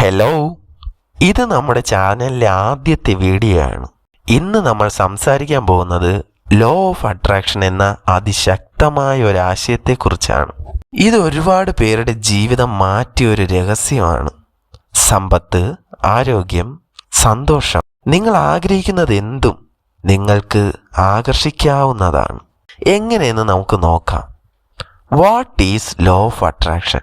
Hello ഇത് നമ്മുടെ ചാനലിലെ ആദ്യത്തെ വീഡിയോ ആണ്. ഇന്ന് നമ്മൾ സംസാരിക്കാൻ പോകുന്നത് ലോ ഓഫ് അട്രാക്ഷൻ എന്ന അതിശക്തമായ ഒരു ആശയത്തെക്കുറിച്ചാണ്. ഇത് ഒരുപാട് പേരുടെ ജീവിതം മാറ്റിയ ഒരു രഹസ്യമാണ്. സമ്പത്ത് ആരോഗ്യം സന്തോഷം. നിങ്ങൾ ആഗ്രഹിക്കുന്നത് എന്തും നിങ്ങൾക്ക് ആകർഷിക്കാവുന്നതാണ്. എങ്ങനെയെന്ന് നമുക്ക് നോക്കാം. What is law of attraction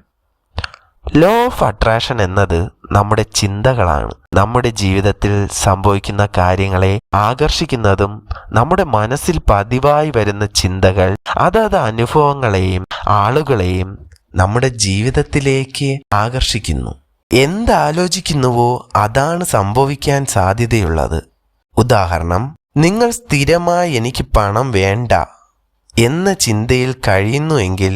law of attraction എന്നത് നമ്മുടെ ചിന്തകളാണ്. നമ്മുടെ ജീവിതത്തിൽ സംഭവിക്കുന്ന കാര്യങ്ങളെ ആകർഷിക്കുന്നതും നമ്മുടെ മനസ്സിൽ പതിവായി വരുന്ന ചിന്തകൾ അതത് അനുഭവങ്ങളെയും ആളുകളെയും നമ്മുടെ ജീവിതത്തിലേക്ക് ആകർഷിക്കുന്നു. എന്താലോചിക്കുന്നുവോ അതാണ് സംഭവിക്കാൻ സാധ്യതയുള്ളത്. ഉദാഹരണം നിങ്ങൾ സ്ഥിരമായി എനിക്ക് പണം വേണ്ട എന്ന ചിന്തയിൽ കഴിയുന്നുവെങ്കിൽ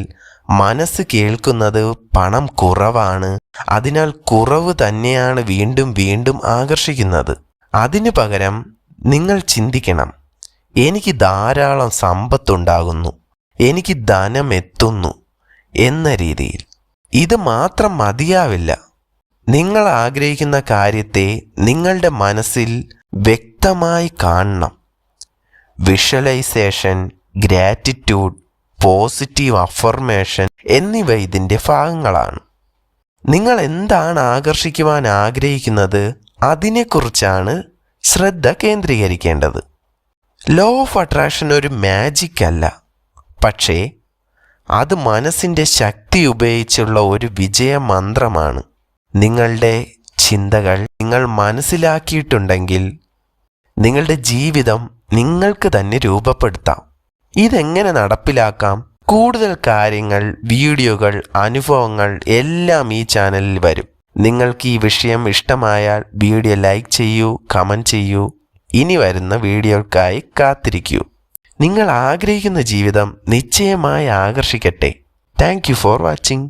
മനസ്സ് കേൾക്കുന്നത് പണം കുറവാണ്. അതിനാൽ കുറവ് തന്നെയാണ് വീണ്ടും വീണ്ടും ആകർഷിക്കുന്നത്. അതിനു പകരം നിങ്ങൾ ചിന്തിക്കണം. എനിക്ക് ധാരാളം സമ്പത്തുണ്ടാകുന്നു. എനിക്ക് ധനം എത്തുന്നു എന്ന രീതിയിൽ. ഇത് മാത്രം മതിയാവില്ല. നിങ്ങൾ ആഗ്രഹിക്കുന്ന കാര്യത്തെ നിങ്ങളുടെ മനസ്സിൽ വ്യക്തമായി കാണണം. വിഷ്വലൈസേഷൻ ഗ്രാറ്റിറ്റ്യൂഡ് പോസിറ്റീവ് അഫർമേഷൻ എന്നിവ ഇതിന്റെ ഭാഗങ്ങളാണ്. നിങ്ങൾ എന്താണ് ആകർഷിക്കുവാൻ ആഗ്രഹിക്കുന്നത്? അതിനെക്കുറിച്ചാണ് ശ്രദ്ധ കേന്ദ്രീകരിക്കേണ്ടത്. ലോ ഓഫ് അട്രാക്ഷൻ ഒരു മാജിക് അല്ല. പക്ഷേ അത് മനസ്സിന്റെ ശക്തി ഉപയോഗിച്ചുള്ള ഒരു വിജയ മന്ത്രമാണ്. നിങ്ങളുടെ ചിന്തകൾ നിങ്ങൾ മനസ്സിലാക്കിയിട്ടുണ്ടെങ്കിൽ നിങ്ങളുടെ ജീവിതം നിങ്ങൾക്ക് തന്നെ രൂപപ്പെടുത്താം. ഇതെങ്ങനെ നടപ്പിലാക്കാം? കൂടുതൽ കാര്യങ്ങൾ വീഡിയോകൾ അനുഭവങ്ങൾ എല്ലാം ഈ ചാനലിൽ വരും. നിങ്ങൾക്ക് ഈ വിഷയം ഇഷ്ടമായാൽ വീഡിയോ ലൈക്ക് ചെയ്യൂ കമന്റ് ചെയ്യൂ. ഇനി വരുന്ന വീഡിയോക്കായി കാത്തിരിക്കൂ. നിങ്ങൾ ആഗ്രഹിക്കുന്ന ജീവിതം നിശ്ചയമായി ആകർഷിക്കട്ടെ. Thank for watching.